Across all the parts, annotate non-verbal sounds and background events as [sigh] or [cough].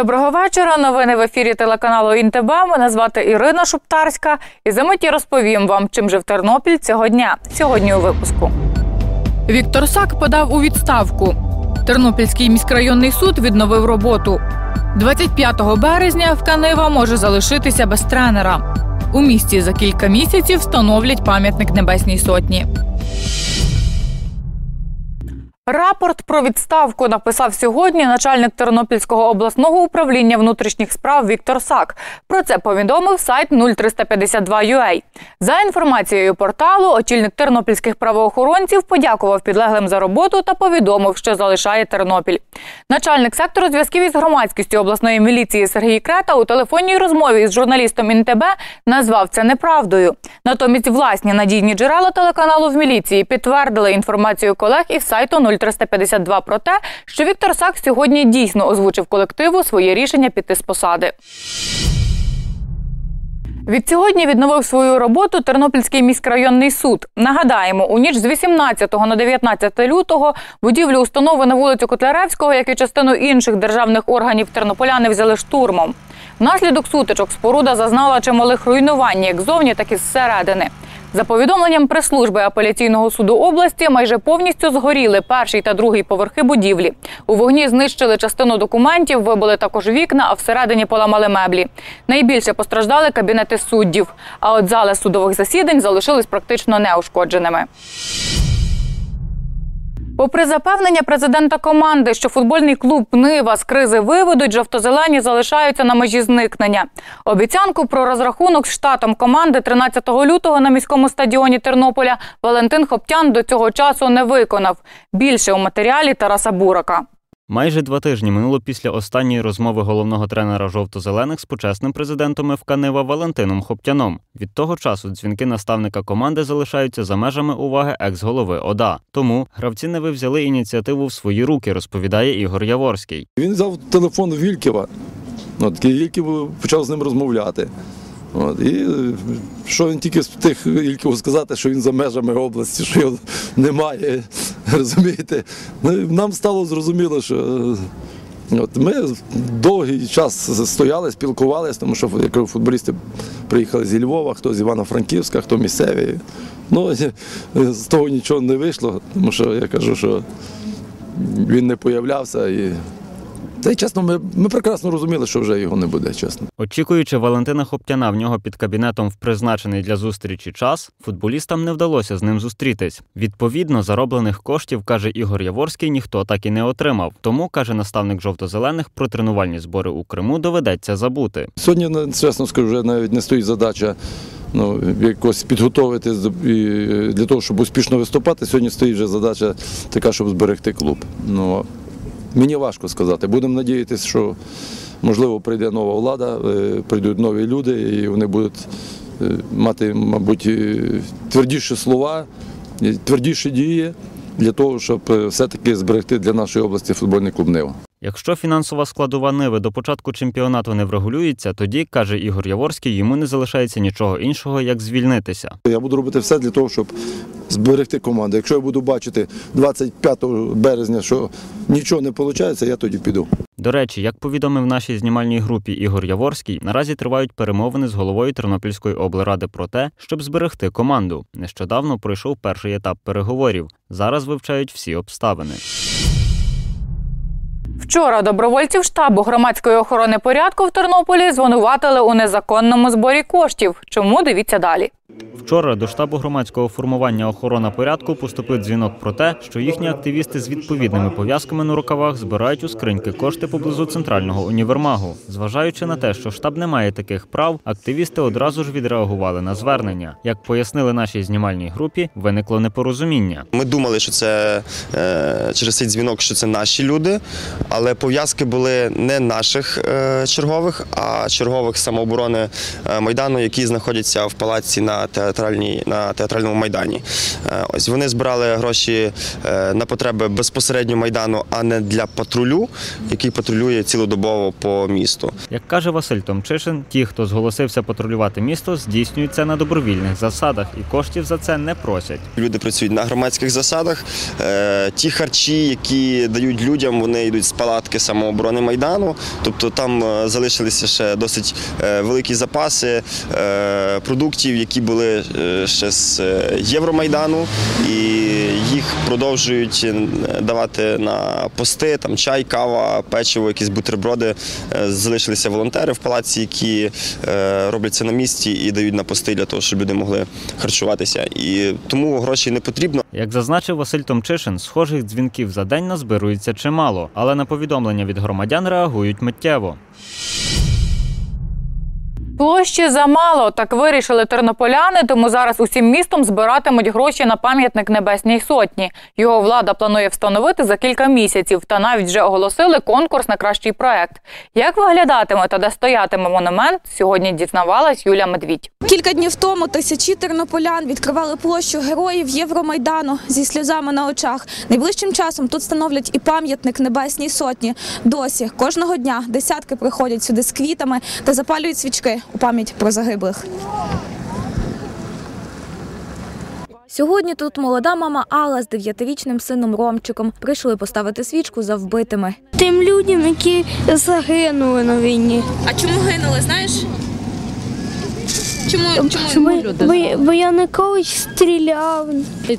Доброго вечора. Новини в ефірі телеканалу Інтеб. Мене звати Ірина Шуптарська. І за миті розповім вам, чим жив Тернопіль цього дня. Сьогодні у випуску. Віктор Сак подав у відставку. Тернопільський міськрайонний суд відновив роботу. 25 березня в Канева може залишитися без тренера. У місті за кілька місяців встановлять пам'ятник Небесній Сотні. Рапорт про відставку написав сьогодні начальник Тернопільського обласного управління внутрішніх справ Віктор Сак. Про це повідомив сайт 0352.ua. За інформацією порталу, очільник тернопільських правоохоронців подякував підлеглим за роботу та повідомив, що залишає Тернопіль. Начальник сектору зв'язків із громадськістю обласної міліції Сергій Крета у телефонній розмові із журналістом ІНТБ назвав це неправдою. Натомість власні надійні джерела телеканалу в міліції підтвердили інформацію колег із сайту 0352 про те, що Віктор Сак сьогодні дійсно озвучив колективу своє рішення піти з посади. Відсьогодні відновив свою роботу Тернопільський міськрайонний суд. Нагадаємо, у ніч з 18 на 19 лютого будівлю установи на вулицю Котляревського, як і частину інших державних органів тернополяни взяли штурмом. Внаслідок сутичок споруда зазнала чималих руйнувань як ззовні, так і зсередини. За повідомленням прес-служби апеляційного суду області, майже повністю згоріли перший та другий поверхи будівлі. У вогні знищили частину документів, вибили також вікна, а всередині поламали меблі. Найбільше постраждали кабінети суддів. А от зали судових засідань залишились практично неушкодженими. Попри запевнення президента команди, що футбольний клуб Нива з кризи виведуть, жовто-зелені залишаються на межі зникнення. Обіцянку про розрахунок з штатом команди 13 лютого на міському стадіоні Тернополя Валентин Хоптян до цього часу не виконав. Більше у матеріалі Тараса Бурака. Майже два тижні минуло після останньої розмови головного тренера жовто-зелених з почесним президентом ФК Нива Валентином Хоптяном. Від того часу дзвінки наставника команди залишаються за межами уваги екс-голови ОДА. Тому гравці Неви взяли ініціативу в свої руки, розповідає Ігор Яворський. Він взяв телефон Вільківа. От, Вільків почав з ним розмовляти. От, і що він тільки встиг Ільківу сказати, що він за межами області, що його немає. [laughs] Розумієте? Ну, Нам стало зрозуміло, що от, ми довгий час стояли, спілкувалися, тому що як футболісти приїхали зі Львова, хто з Івано-Франківська, хто місцеві. Ну, З того нічого не вийшло, тому що я кажу, що він не появлявся. І та й чесно, ми ми прекрасно розуміли, що вже його не буде, чесно. Очікуючи Валентина Хоптяна в нього під кабінетом в призначений для зустрічі час, футболістам не вдалося з ним зустрітись. Відповідно, зароблених коштів, каже Ігор Яворський, ніхто так і не отримав. Тому, каже наставник жовто-зелених, про тренувальні збори у Криму доведеться забути. Сьогодні, чесно скажу, вже навіть не стоїть задача. Ну, якось підготовити для того, щоб успішно виступати. Сьогодні стоїть вже задача така, щоб зберегти клуб. Ну Мені важко сказати. Будемо надіятися, що можливо прийде нова влада, е, прийдуть нові люди, і вони будуть е, мати, мабуть, е, твердіші слова, твердіші дії для того, щоб все-таки зберегти для нашої області футбольний клуб Нива. Якщо фінансова складова Ниви до початку чемпіонату не врегулюється, тоді каже Ігор Яворський, йому не залишається нічого іншого, як звільнитися. Я буду робити все для того, щоб зберегти команду. Якщо я буду бачити 25 березня, що нічого не виходить, я тоді піду. До речі, як повідомив нашій знімальній групі Ігор Яворський, наразі тривають перемовини з головою Тернопільської облради про те, щоб зберегти команду. Нещодавно пройшов перший етап переговорів. Зараз вивчають всі обставини. Вчора добровольців штабу громадської охорони порядку в Тернополі звинуватили у незаконному зборі коштів. Чому дивіться далі? Вчора до штабу громадського формування охорона порядку поступив дзвінок про те, що їхні активісти з відповідними пов'язками на рукавах збирають у скриньки кошти поблизу центрального універмагу. Зважаючи на те, що штаб не має таких прав, активісти одразу ж відреагували на звернення. Як пояснили нашій знімальній групі, виникло непорозуміння. Ми думали, що це е, через цей дзвінок, що це наші люди, але пов'язки були не наших е, чергових, а чергових самооборони е, майдану, які знаходяться в палаці на на театральній на театральному майдані. Е, Ось вони збирали гроші е, на потреби безпосередньо майдану, а не для патрулю, який патрулює цілодобово по місту. Як каже Василь Томчишин, ті, хто зголосився патрулювати місто, здійснюють це на добровільних засадах і коштів за це не просять. Люди працюють на громадських засадах. Е, Ті харчі, які дають людям, вони йдуть з палатки самооборони майдану. Тобто там залишилися ще досить великі запаси продуктів, які були е, ще з е, Євромайдану, і їх продовжують е, давати на пости, там чай, кава, печиво, якісь бутерброди. Залишилися волонтери в палаці, які роблять це на місці і дають на пости для того, щоб люди могли харчуватися. І тому грошей не потрібно. Як зазначив Василь Томчишин, схожих дзвінків за день назбирується чимало, але на повідомлення від громадян реагують миттєво. Площі замало, так вирішили тернополяни, тому зараз усім містом збиратимуть гроші на пам'ятник Небесній Сотні. Його влада планує встановити за кілька місяців, та навіть вже оголосили конкурс на кращий проект. Як виглядатиме та де стоятиме монумент, сьогодні дізнавалась Юля Медвідь. Кілька днів тому тисячі тернополян відкривали площу героїв Євромайдану зі сльозами на очах. Найближчим часом тут встановлять і пам'ятник Небесній Сотні. Досі кожного дня десятки приходять сюди з квітами та запалюють свічки у пам'ять про загиблих. Сьогодні тут молода мама Алла з дев'ятирічним сином Ромчиком прийшли поставити свічку за вбитими. тим людям, які загинули на війні. А чому гинули? Знаєш? Чому чому Бо, бо, бо я ніколи стріляв.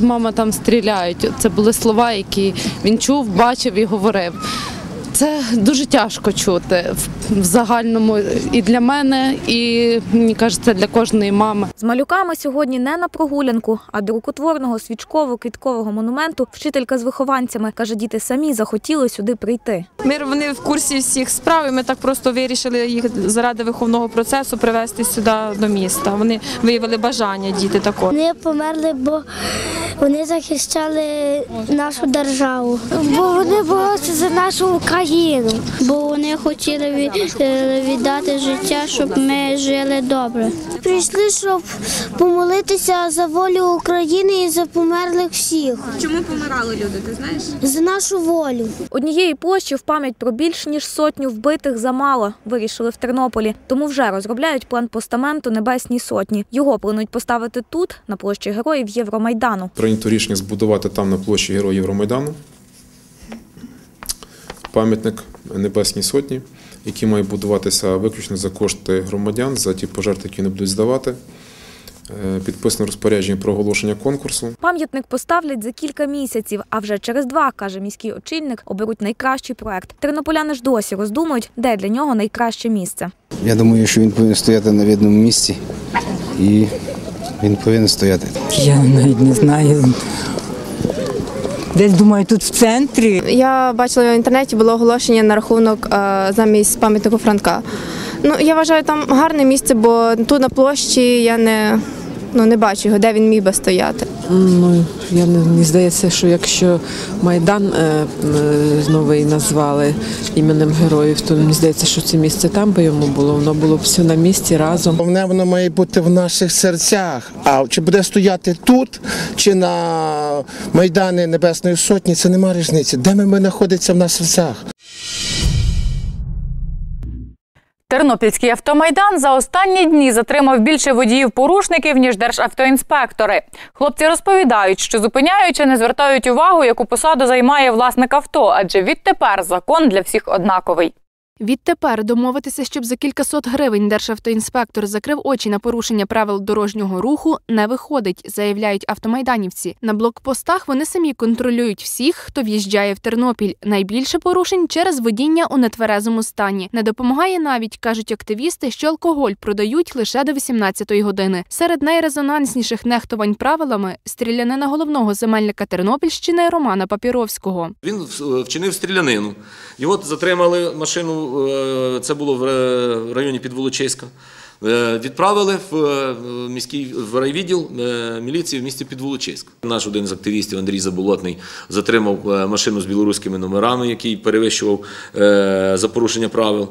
Мама там стріляють. Це були слова, які він чув, бачив і говорив. Це дуже тяжко чути в- загальному і для мене, і мені кажеться, для кожної мами. З малюками сьогодні не на прогулянку, а до рукотворного свічково-квіткового монументу вчителька з вихованцями каже, діти самі захотіли сюди прийти. Ми вони в курсі всіх справ. і Ми так просто вирішили їх заради виховного процесу привезти сюди до міста. Вони виявили бажання діти такого. Вони померли, бо вони захищали нашу державу. Бо вони боролися за нашу Україну. Бо вони хотіли від- віддати життя, щоб ми жили добре. Прийшли, щоб помолитися за волю України і за померлих всіх. Чому помирали люди? Ти знаєш? За нашу волю. Однієї площі в пам'ять про більш ніж сотню вбитих замало, вирішили в Тернополі. Тому вже розробляють план постаменту Небесній Сотні. Його планують поставити тут, на площі героїв Євромайдану. Прийнято рішення збудувати там на площі Героїв Євромайдану пам'ятник Небесній Сотні, який має будуватися виключно за кошти громадян, за ті пожертви, які не будуть здавати. Е, Підписано розпорядження про оголошення конкурсу. Пам'ятник поставлять за кілька місяців, а вже через два, каже міський очільник, оберуть найкращий проект. Тернополяни ж досі роздумують, де для нього найкраще місце. Я думаю, що він повинен стояти на видному місці і він повинен стояти. Я навіть не знаю. Десь думаю, тут в центрі. Я бачила в інтернеті було оголошення на рахунок е, замість пам'ятнику Франка. Ну я вважаю, там гарне місце, бо тут на площі я не, ну, не бачу його, де він міг би стояти. Ну я не мені здається, що якщо майдан е, е, новий назвали іменем героїв, то мені здається, що це місце там би йому було. Воно було б все на місці разом. Головне, воно має бути в наших серцях. А чи буде стояти тут, чи на Майдані Небесної Сотні, це нема різниці. Де ми, ми знаходиться в нас серцях? Тернопільський автомайдан за останні дні затримав більше водіїв-порушників, ніж державтоінспектори. Хлопці розповідають, що зупиняючи, не звертають увагу, яку посаду займає власник авто, адже відтепер закон для всіх однаковий. Відтепер домовитися, щоб за кількасот гривень державтоінспектор закрив очі на порушення правил дорожнього руху, не виходить, заявляють автомайданівці. На блокпостах вони самі контролюють всіх, хто в'їжджає в Тернопіль. Найбільше порушень через водіння у нетверезому стані. Не допомагає навіть, кажуть активісти, що алкоголь продають лише до 18-ї години. Серед найрезонансніших нехтувань правилами стрілянина головного земельника Тернопільщини Романа Папіровського. Він вчинив стрілянину. Його затримали машину, це було в районі Підволочиська. Е, Відправили в е, міський в райвідділ е, міліції в місті Підволочиськ. Наш один з активістів Андрій Заболотний затримав машину з білоруськими номерами, який перевищував за порушення правил.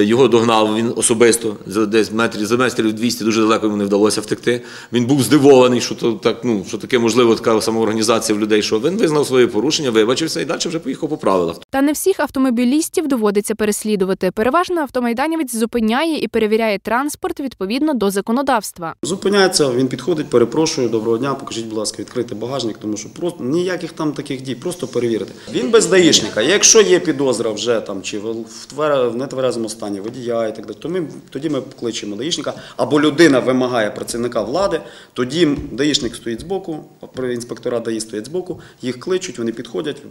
Його догнав він особисто за десь метрів за метрів 200, дуже далеко йому не вдалося втекти. Він був здивований, що то так, ну що таке можливо така самоорганізація в людей. Що він визнав своє порушення, вибачився і далі вже поїхав по правилах. Та не всіх автомобілістів доводиться переслідувати. Переважно автомайданівець зупиняє і перевіряє транспорт відповідно до законодавства. Зупиняється, він підходить, перепрошую, доброго дня, покажіть, будь ласка, відкрити багажник, тому що просто ніяких там таких дій, просто перевірити. Він без даїшника. Якщо є підозра вже там чи в в твер- в нетверезому стані водія і так далі, то ми тоді ми кличемо даїшника, або людина вимагає працівника влади, тоді даїшник стоїть збоку, інспектора ДАІ стоять збоку, їх кличуть, вони підходять.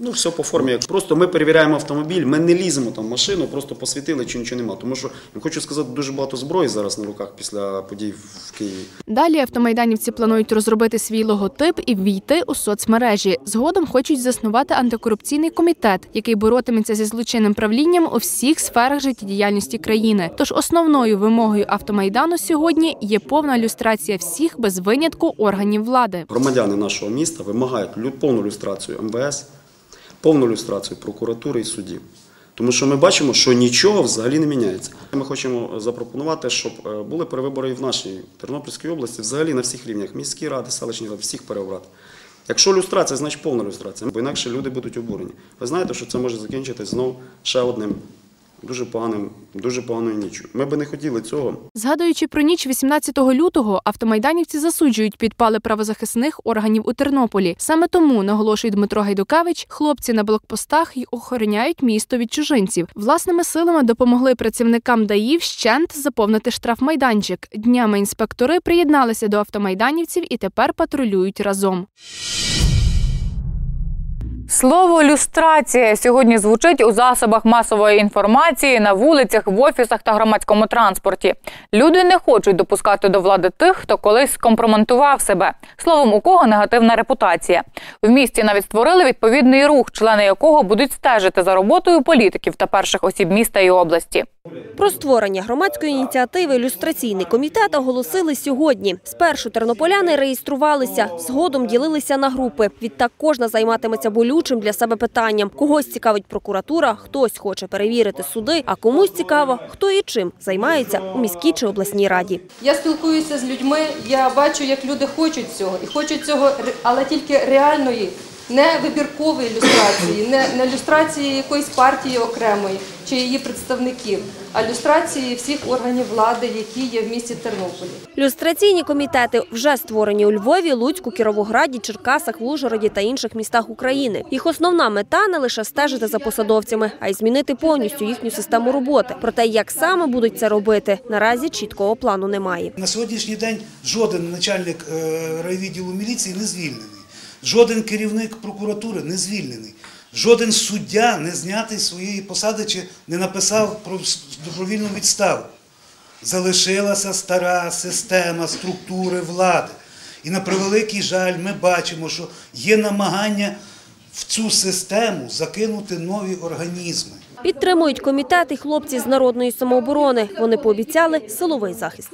Ну, все по формі. Просто ми перевіряємо автомобіль, ми не ліземо там в машину, просто посвітили, чи нічого нема. Тому що я хочу сказати, дуже багато зброї зараз на руках після подій в Києві. Далі автомайданівці планують розробити свій логотип і ввійти у соцмережі. Згодом хочуть заснувати антикорупційний комітет, який боротиметься зі злочинним правлінням у всіх сферах життєдіяльності країни. Тож основною вимогою автомайдану сьогодні є повна люстрація всіх без винятку органів влади. Громадяни нашого міста вимагають повну люстрацію МВС, повну люстрацію прокуратури і судів. Тому що ми бачимо, що нічого взагалі не міняється. Ми хочемо запропонувати, щоб е, були перевибори і в нашій Тернопільській області, взагалі на всіх рівнях міські ради, селищні ради, всіх переобрати. Якщо люстрація, значить повна люстрація, бо інакше люди будуть обурені. Ви знаєте, що це може закінчитися знов ще одним дуже поганим, дуже поганою ніччю. Ми би не хотіли цього. Згадуючи про ніч 18 лютого, автомайданівці засуджують підпали правозахисних органів у Тернополі. Саме тому, наголошує Дмитро Гайдукевич, хлопці на блокпостах й охороняють місто від чужинців. Власними силами допомогли працівникам ДАІ вщент заповнити штрафмайданчик. Днями інспектори приєдналися до автомайданівців і тепер патрулюють разом. Слово люстрація сьогодні звучить у засобах масової інформації, на вулицях, в офісах та громадському транспорті. Люди не хочуть допускати до влади тих, хто колись скомпроментував себе. Словом, у кого негативна репутація. В місті навіть створили відповідний рух, члени якого будуть стежити за роботою політиків та перших осіб міста і області. Про створення громадської ініціативи «Люстраційний комітет» оголосили сьогодні. Спершу тернополяни реєструвалися, згодом ділилися на групи. Відтак кожна займатиметься болючим для себе питанням. Когось цікавить прокуратура, хтось хоче перевірити суди, а комусь цікаво, хто і чим займається у міській чи обласній раді. Я спілкуюся з людьми, я бачу, як люди хочуть цього, і хочуть цього, але тільки реальної, не вибіркової люстрації, не, не люстрації якоїсь партії окремої чи її представників, а люстрації всіх органів влади, які є в місті Тернополі. Люстраційні комітети вже створені у Львові, Луцьку, Кіровограді, Черкасах, Ужгороді та інших містах України. Їх основна мета не лише стежити за посадовцями, а й змінити повністю їхню систему роботи. Про те, як саме будуть це робити, наразі чіткого плану немає. На сьогоднішній день жоден начальник е, райвідділу міліції не звільнений, жоден керівник прокуратури не звільнений, жоден суддя не знятий своєї посади чи не написав про добровільну відставу. Залишилася стара система структури влади. І на превеликий жаль, ми бачимо, що є намагання в цю систему закинути нові організми. Підтримують комітет і хлопці з народної самооборони. Вони пообіцяли силовий захист.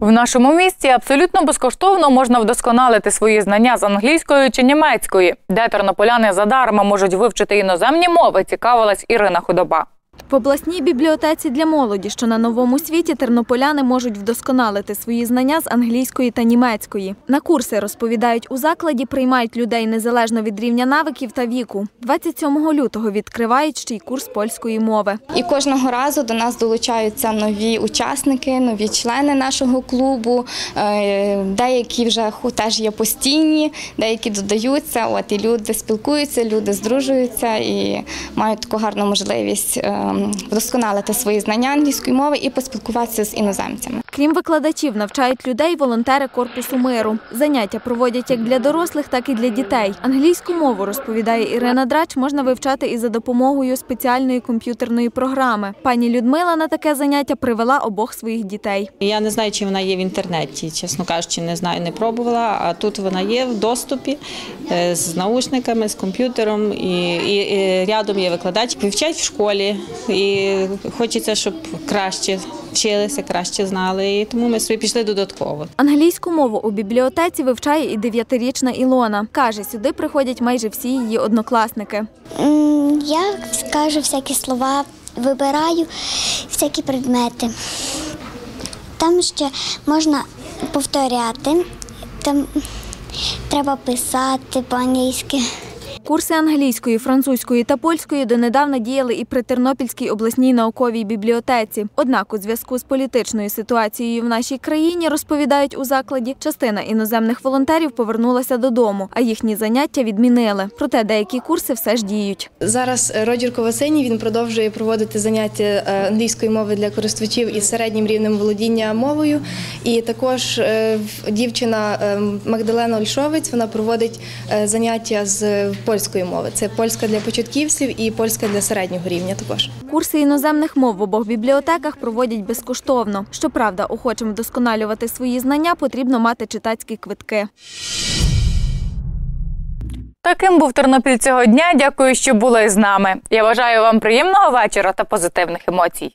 В нашому місті абсолютно безкоштовно можна вдосконалити свої знання з англійської чи німецької, де тернополяни задарма можуть вивчити іноземні мови, цікавилась Ірина Худоба. В обласній бібліотеці для молоді, що на новому світі, тернополяни можуть вдосконалити свої знання з англійської та німецької. На курси розповідають у закладі, приймають людей незалежно від рівня навиків та віку. 27 лютого відкривають ще й курс польської мови. І кожного разу до нас долучаються нові учасники, нові члени нашого клубу. Е, Деякі вже теж є постійні, деякі додаються. От і люди спілкуються, люди здружуються і мають таку гарну можливість е, вдосконалити свої знання англійської мови і поспілкуватися з іноземцями. Крім викладачів, навчають людей волонтери корпусу миру. Заняття проводять як для дорослих, так і для дітей. Англійську мову розповідає Ірина Драч, можна вивчати і за допомогою спеціальної комп'ютерної програми. Пані Людмила на таке заняття привела обох своїх дітей. Я не знаю, чи вона є в інтернеті, чесно кажучи, не знаю, не пробувала. А тут вона є в доступі е, з наушниками, з комп'ютером і, і, і рядом є викладач. Вивчать в школі і хочеться, щоб краще вчилися, краще знали. І тому ми собі пішли додатково. Англійську мову у бібліотеці вивчає і дев'ятирічна Ілона. Каже, сюди приходять майже всі її однокласники. Я скажу всякі слова, вибираю всякі предмети. Там ще можна повторяти, там треба писати по-англійськи. Курси англійської, французької та польської донедавна діяли і при Тернопільській обласній науковій бібліотеці. Однак у зв'язку з політичною ситуацією в нашій країні, розповідають у закладі, частина іноземних волонтерів повернулася додому, а їхні заняття відмінили. Проте деякі курси все ж діють. Зараз Роджер Ковасині він продовжує проводити заняття е, англійської мови для користувачів із середнім рівнем володіння мовою. І також е, дівчина е, Магдалена Ольшовець вона проводить е, заняття з польської мови. Це польська для початківців і польська для середнього рівня також. Курси іноземних мов в обох бібліотеках проводять безкоштовно. Щоправда, охочим вдосконалювати свої знання потрібно мати читацькі квитки. Таким був Тернопіль цього дня. Дякую, що були з нами. Я бажаю вам приємного вечора та позитивних емоцій.